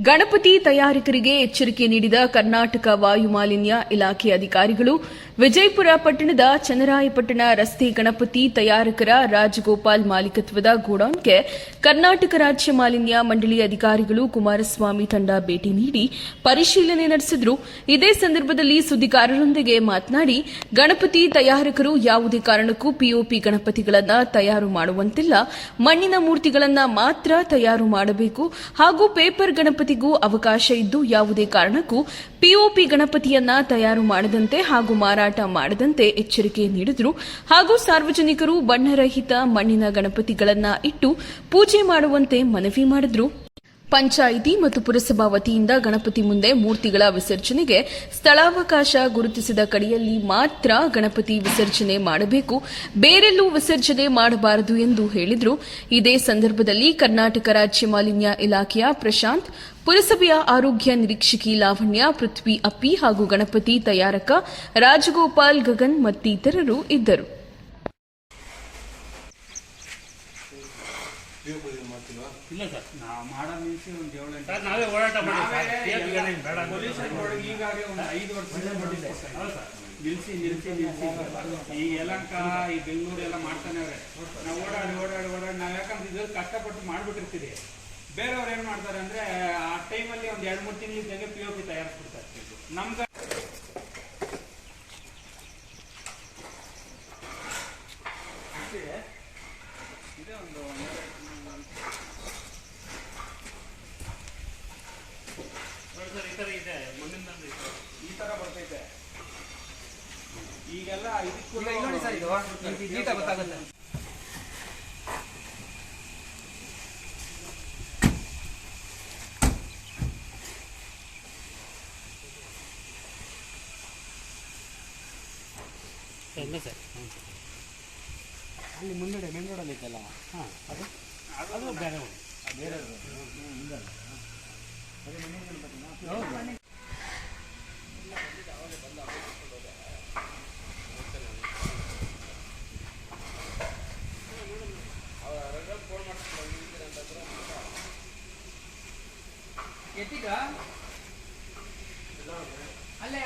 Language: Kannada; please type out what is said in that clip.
ಗಣಪತಿ ತಯಾರಕರಿಗೆ ಎಚ್ಚರಿಕೆ ನೀಡಿದ ಕರ್ನಾಟಕ ವಾಯುಮಾಲಿನ್ಯ ಇಲಾಖೆ ಅಧಿಕಾರಿಗಳು, ವಿಜಯಪುರ ಪಟ್ಟಣದ ಚನ್ನರಾಯಪಟ್ಟಣ ರಸ್ತೆ ಗಣಪತಿ ತಯಾರಕರ ರಾಜಗೋಪಾಲ್ ಮಾಲೀಕತ್ವದ ಗೋಡೌನ್ಗೆ ಕರ್ನಾಟಕ ರಾಜ್ಯ ಮಾಲಿನ್ಯ ಮಂಡಳಿ ಅಧಿಕಾರಿಗಳು ಕುಮಾರಸ್ವಾಮಿ ತಂಡ ಭೇಟಿ ನೀಡಿ ಪರಿಶೀಲನೆ ನಡೆಸಿದ್ರು. ಇದೇ ಸಂದರ್ಭದಲ್ಲಿ ಸುದ್ದಿಗಾರರೊಂದಿಗೆ ಮಾತನಾಡಿ, ಗಣಪತಿ ತಯಾರಕರು ಯಾವುದೇ ಕಾರಣಕ್ಕೂ ಪಿಒಪಿ ಗಣಪತಿಗಳನ್ನು ತಯಾರು ಮಾಡುವಂತಿಲ್ಲ. ಮಣ್ಣಿನ ಮೂರ್ತಿಗಳನ್ನು ಮಾತ್ರ ತಯಾರು ಮಾಡಬೇಕು. ಹಾಗೂ ಪೇಪರ್ ಗಣಪತಿಗೂ ಅವಕಾಶ ಇದ್ದು ಯಾವುದೇ ಕಾರಣಕ್ಕೂ ಪಿಒಪಿ ಗಣಪತಿಯನ್ನ ತಯಾರು ಮಾಡದಂತೆ ಹಾಗೂ ಮಾರಾಟ ಮಾಡದಂತೆ ಎಚ್ಚರಿಕೆ ನೀಡಿದ್ರು. ಹಾಗೂ ಸಾರ್ವಜನಿಕರು ಬಣ್ಣರಹಿತ ಮಣ್ಣಿನ ಗಣಪತಿಗಳನ್ನ ಇಟ್ಟು ಪೂಜೆ ಮಾಡುವಂತೆ ಮನವಿ ಮಾಡಿದ್ರು. ಪಂಚಾಯಿತಿ ಮತ್ತು ಪುರಸಭಾ ವತಿಯಿಂದ ಗಣಪತಿ ಮುಂದೆ ಮೂರ್ತಿಗಳ ವಿಸರ್ಜನೆಗೆ ಸ್ಥಳಾವಕಾಶ ಗುರುತಿಸಿದ ಕಡೆಯಲ್ಲಿ ಮಾತ್ರ ಗಣಪತಿ ವಿಸರ್ಜನೆ ಮಾಡಬೇಕು. ಬೇರೆಲ್ಲೂ ವಿಸರ್ಜನೆ ಮಾಡಬಾರದು ಎಂದು ಹೇಳಿದರು. ಇದೇ ಸಂದರ್ಭದಲ್ಲಿ ಕರ್ನಾಟಕ ರಾಜ್ಯ ಮಾಲಿನ್ಯ ಇಲಾಖೆಯ ಪ್ರಶಾಂತ್, ಪುರಸಭೆಯ ಆರೋಗ್ಯ ನಿರೀಕ್ಷಕಿ ಲಾವಣ್ಯ, ಪೃಥ್ವಿ ಅಪ್ಪಿ ಹಾಗೂ ಗಣಪತಿ ತಯಾರಕ ರಾಜಗೋಪಾಲ್ ಗಗನ್ ಮತ್ತಿತರರು ಇದ್ದರು. ಇಲ್ಲ ಸರ್. ನಾವು ಮಾಡೋ ನಿಲ್ಸಿ ಒಂದು ಏಳು ಸರ್ ನಾವೇ ಓಡಾಟ ಮಾಡಿ ಈಗಾಗಲೇ ಒಂದು ಐದು ವರ್ಷದಿಂದ ಮಾಡಿದ್ದೆ ಸರ್. ನಿಲ್ಸಿ ನಿಲ್ಸಿ ನಿಲ್ಸಿ. ಈ ಯಲಂಕ ಈ ಬೆಂಗಳೂರು ಎಲ್ಲ ಮಾಡ್ತಾನೆ ಅವ್ರೆ. ನಾವು ಓಡಾಡಿ ಓಡಾಡಿ ಓಡಾಡಿ ನಾವು ಯಾಕಂದ್ರೆ ಇದ್ರಲ್ಲಿ ಕಷ್ಟಪಟ್ಟು ಮಾಡ್ಬಿಟ್ಟಿರ್ತೀವಿ. ಬೇರೆಯವ್ರು ಏನು ಮಾಡ್ತಾರೆ ಅಂದ್ರೆ ಆ ಟೈಮಲ್ಲಿ ಒಂದು ಎರಡು ಮೂರು ತಿಂಗಳಿದ್ದಂಗೆ ಪಿ ಒ ಪಿ ತಯಾರಿಸ್ಬಿಡ್ತಾರೆ. ನಮ್ಗೆ ನೋಡಿ ಸರ್ ಈ ಥರ ಇದೆ ಮಣ್ಣಿಂದ ಇದೆ ಈ ತರ ಬರ್ತೈತೆ ಈಗೆಲ್ಲ ನೋಡಿ ಸರ್ ಇದು ನೀಟಾಗಿ ಗೊತ್ತಾಗುತ್ತೆ. ಸರ್. ಅಲ್ಲಿ ಮುಂದೆ ಮೇನ್ ರೋಡಲ್ಲಿ ಇತ್ತಲ್ಲ ಹಾಂ ಅದು? ಅದು ಬೇರೆ ಒಂದು ಬೇರೆ ಎತ್ತಿಗ ಅಲ್ಲೇ